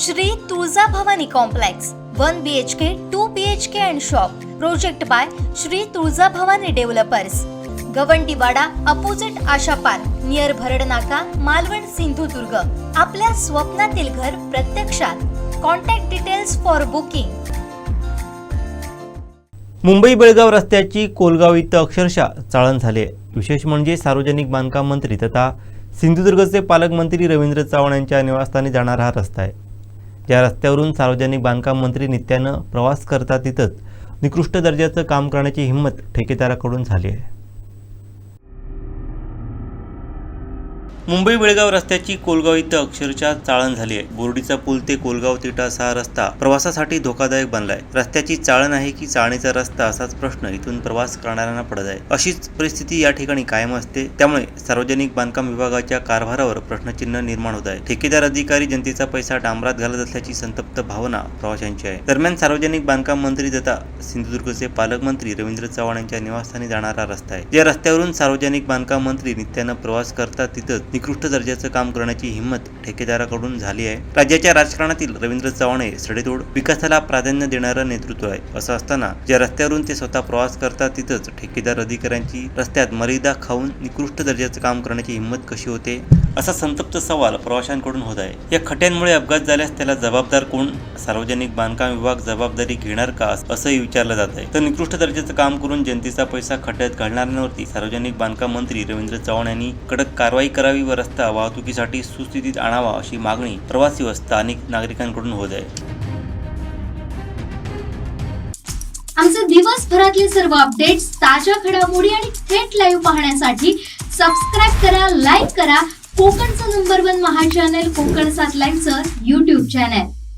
Shri Tulja Bhavani complex one B H K two B H K and shop project by Shri Tulja Bhavani developers Gavandiwada opposite Asha park near Bharad Naka Malvan Sindhudurg. आपल्या स्वप्नातील घर प्रत्यक्षात. Contact details for booking Mumbai Belgaum रस्त्याची कोलगाव इथं अक्षरशः चाळण झाले विशेष म्हणजे सार्वजनिक बांधकाम मंत्री तथा सिंधुदुर्गचे पालकमंत्री रवींद्र चव्हाण यांच्या निवासस्थानी जाणारा हा रस्ता आहे. ज्या रस्त्यावरून सार्वजनिक बांधकाम मंत्री नित्यानं प्रवास करतात तिथंच निकृष्ट दर्जाचं काम करण्याची हिंमत ठेकेदाराकडून झाली आहे. मुंबई बेळगाव रस्त्याची कोलगाव इथं अक्षरशः चाळण झाली आहे. बोर्डीचा पूल ते कोलगाव तिटास हा रस्ता प्रवासासाठी धोकादायक बनलाय. रस्त्याची चाळण आहे की चाळणीचा रस्ता असाच प्रश्न इथून प्रवास करणाऱ्यांना पडत आहे. अशीच परिस्थिती या ठिकाणी कायम असते. त्यामुळे सार्वजनिक बांधकाम विभागाच्या कारभारावर प्रश्नचिन्ह निर्माण होत आहे. ठेकेदार अधिकारी जनतेचा पैसा डांबरात घालत असल्याची संतप्त भावना प्रवाशांची आहे. दरम्यान सार्वजनिक बांधकाम मंत्री तथा सिंधुदुर्गचे पालकमंत्री रवींद्र चव्हाण यांच्या निवासस्थानी जाणारा रस्ता आहे. या रस्त्यावरून सार्वजनिक बांधकाम मंत्री नित्यानं प्रवास करतात तिथं निकृष्ट दर्जाचं काम करण्याची हिंमत ठेकेदाराकडून झाली आहे. राज्याच्या राजकारणातील रवींद्र चव्हाण हे सडेतोड विकासाला प्राधान्य देणारं नेतृत्व आहे. असं असताना ज्या रस्त्यावरून ते स्वतः प्रवास करतात तिथंच ठेकेदार अधिकाऱ्यांची रस्त्यात मर्यादा खाऊन निकृष्ट दर्जाचं काम करण्याची हिंमत कशी होते? असा संतप्त सवाल प्रवाशांकडून होत आहे. या खट्यांमुळे अपघात झाल्यास त्याला जबाबदार कोण? सार्वजनिक बांधकाम विभाग जबाबदारी घेणार का? असंही विचारलं जात आहे. तर निकृष्ट दर्जाचं काम करून जनतेचा पैसा खड्ड्यात घालणाऱ्यांवरती सार्वजनिक बांधकाम मंत्री रवींद्र चव्हाण यांनी कडक कारवाई करावी व रस्ता वाहतुकीसाठी सुस्थितीत आणावा अशी मागणी प्रवासी व स्थानिक नागरिकांकडून होत आहे. आमचे दिवसभरातले सर्व अपडेट्स ताज्या घडामोडी आणि थेट लाईव्ह पाहण्यासाठी सबस्क्राईब करा लाईक करा कोकणचं नंबर वन महा चॅनल कोकण सात लाईनचं युट्यूब चॅनल